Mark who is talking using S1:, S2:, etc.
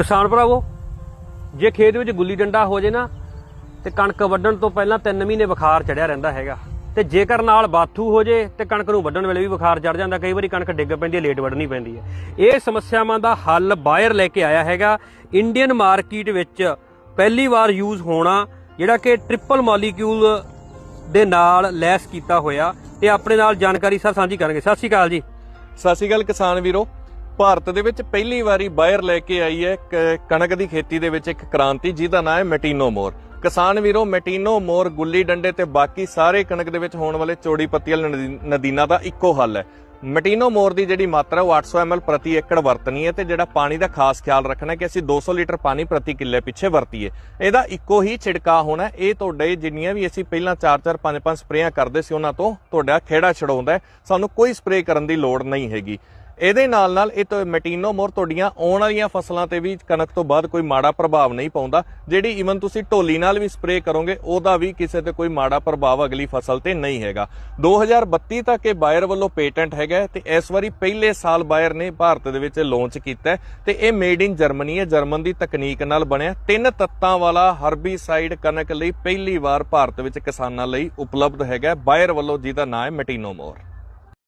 S1: ਕਿਸਾਨ ਭਰਾਵੋ, ਜੇ ਖੇਤ ਵਿੱਚ ਗੁੱਲੀ ਡੰਡਾ ਹੋ ਜੇ ਨਾ, ਤੇ ਕਣਕ ਵੱਢਣ ਤੋਂ ਪਹਿਲਾਂ 3 ਮਹੀਨੇ ਬੁਖਾਰ ਚੜਿਆ ਰਹਿੰਦਾ ਹੈਗਾ। ਤੇ ਜੇਕਰ ਨਾਲ ਬਾਥੂ ਹੋ ਜੇ, ਤੇ ਕਣਕ ਨੂੰ ਵੱਢਣ ਵੇਲੇ ਵੀ ਬੁਖਾਰ ਚੜ ਜਾਂਦਾ, ਕਈ ਵਾਰੀ ਕਣਕ ਡਿੱਗ ਪੈਂਦੀ ਹੈ, ਲੇਟ ਵੱਢਣੀ ਪੈਂਦੀ ਹੈ। ਇਹ ਸਮੱਸਿਆਵਾਂ ਦਾ ਹੱਲ ਬਾਇਰ ਲੈ ਕੇ ਆਇਆ ਹੈਗਾ। ਇੰਡੀਅਨ ਮਾਰਕੀਟ ਵਿੱਚ ਪਹਿਲੀ ਵਾਰ ਯੂਜ਼ ਹੋਣਾ, ਜਿਹੜਾ ਕਿ ਟ੍ਰਿਪਲ ਮੋਲੀਕਿਊਲ ਦੇ ਨਾਲ ਲੈਸ ਕੀਤਾ ਹੋਇਆ। ਤੇ ਆਪਣੇ ਨਾਲ ਜਾਣਕਾਰੀ ਸਰ ਸਾਂਝੀ ਕਰਨਗੇ। ਸਤਿ ਸ਼੍ਰੀ ਅਕਾਲ ਜੀ।
S2: ਸਤਿ ਸ਼੍ਰੀ ਅਕਾਲ ਕਿਸਾਨ ਵੀਰੋ। ਭਾਰਤ ਦੇ ਵਿੱਚ ਪਹਿਲੀ ਵਾਰੀ ਬਾਇਰ ਲੈ ਕੇ ਆਈ ਹੈ ਕ- ਕਣਕ ਦੀ ਖੇਤੀ ਦੇ ਵਿੱਚ ਇੱਕ ਕ੍ਰਾਂਤੀ, ਜਿਹਦਾ ਨਾਮ ਹੈ ਮੈਟੀਨੋ ਮੋਰ। ਕਿਸਾਨ ਵੀਰੋ, ਮੈਟੀਨੋ ਮੋਰ ਗੁੱਲੀ ਡੰਡੇ ਤੇ ਬਾਕੀ ਸਾਰੇ ਕਣਕ ਦੇ ਵਿੱਚ ਹੋਣ ਵਾਲੇ ਚੌੜੀ ਪੱਤੀ ਵਾਲੇ ਨਦੀ- ਨਦੀਨਾਂ ਦਾ ਇੱਕੋ ਹੱਲ ਹੈ। ਮੈਟੀਨੋ ਮੋਰ ਦੀ ਜਿਹੜੀ ਮਾਤਰਾ, ਉਹ 800 ml ਪ੍ਰਤੀ ਏਕੜ ਵਰਤਣੀ ਹੈ ਤੇ ਜਿਹੜਾ ਪਾਣੀ ਦਾ ਖਾਸ ਖਿਆਲ ਰੱਖਣਾ ਕਿ ਅਸੀਂ 200 ਲੀਟਰ ਪਾਣੀ ਪ੍ਰਤੀ ਕਿੱਲੇ ਪਿੱਛੇ ਵਰਤੀਏ। ਇਹਦਾ ਇੱਕੋ ਹੀ ਛਿੜਕਾਅ ਹੋਣਾ ਇਹ ਤੁਹਾਡੇ ਜਿੰਨੀਆਂ ਵੀ ਅਸੀਂ ਪਹਿਲਾਂ 4-4 5-5 ਸਪਰੇਆਂ ਕਰਦੇ ਸੀ, ਉਹਨਾਂ ਤੋਂ ਤੁਹਾਡਾ ਖੇੜਾ ਛਡਾਉਂਦਾ ਸਾਨੂੰ ਕੋਈ ਸਪਰੇਅ ਕਰਨ ਦੀ ਲੋੜ ਨਹੀਂ ਹੈਗੀ। ਇਹਦੇ ਨਾਲ ਨਾਲ ਇਹ ਤੋਂ ਮੈਟੀਨੋ ਮੋਰ ਤੁਹਾਡੀਆਂ ਆਉਣ ਵਾਲੀਆਂ ਫਸਲਾਂ ਤੇ ਵੀ ਕਣਕ ਤੋਂ ਬਾਅਦ ਕੋਈ ਮਾੜਾ ਪ੍ਰਭਾਵ ਨਹੀਂ ਪਾਉਂਦਾ। ਜਿਹੜੀ ਈਵਨ ਤੁਸੀਂ ਢੋਲੀ ਨਾਲ ਵੀ ਸਪਰੇਅ ਕਰੋਗੇ, ਉਹਦਾ ਵੀ ਕਿਸੇ ਤੇ ਕੋਈ ਮਾੜਾ ਪ੍ਰਭਾਵ ਅਗਲੀ ਫਸਲ ਤੇ ਨਹੀਂ ਹੈਗਾ। 2032 ਤੱਕ ਇਹ ਬਾਇਰ ਵੱਲੋਂ ਪੇਟੈਂਟ ਹੈਗਾ ਤੇ ਇਸ ਵਾਰੀ ਪਹਿਲੇ ਸਾਲ ਬਾਇਰ ਨੇ ਭਾਰਤ ਦੇ ਵਿੱਚ ਲਾਂਚ ਕੀਤਾ ਤੇ ਇਹ ਮੇਡ ਇਨ ਜਰਮਨੀ ਹੈ। ਜਰਮਨ ਦੀ ਤਕਨੀਕ ਨਾਲ ਬਣਿਆ। ਤਿੰਨ ਤੱਤਾਂ ਵਾਲਾ ਹਰਬੀਸਾਈਡ ਕਣਕ ਲਈ ਪਹਿਲੀ ਵਾਰ ਭਾਰਤ ਵਿੱਚ ਕਿਸਾਨਾਂ ਲਈ ਉਪਲਬਧ ਹੈਗਾ ਬਾਇਰ ਵੱਲੋਂ ਜਿਹਦਾ ਨਾਮ ਹੈ ਮੈਟੀਨੋਮੋਰ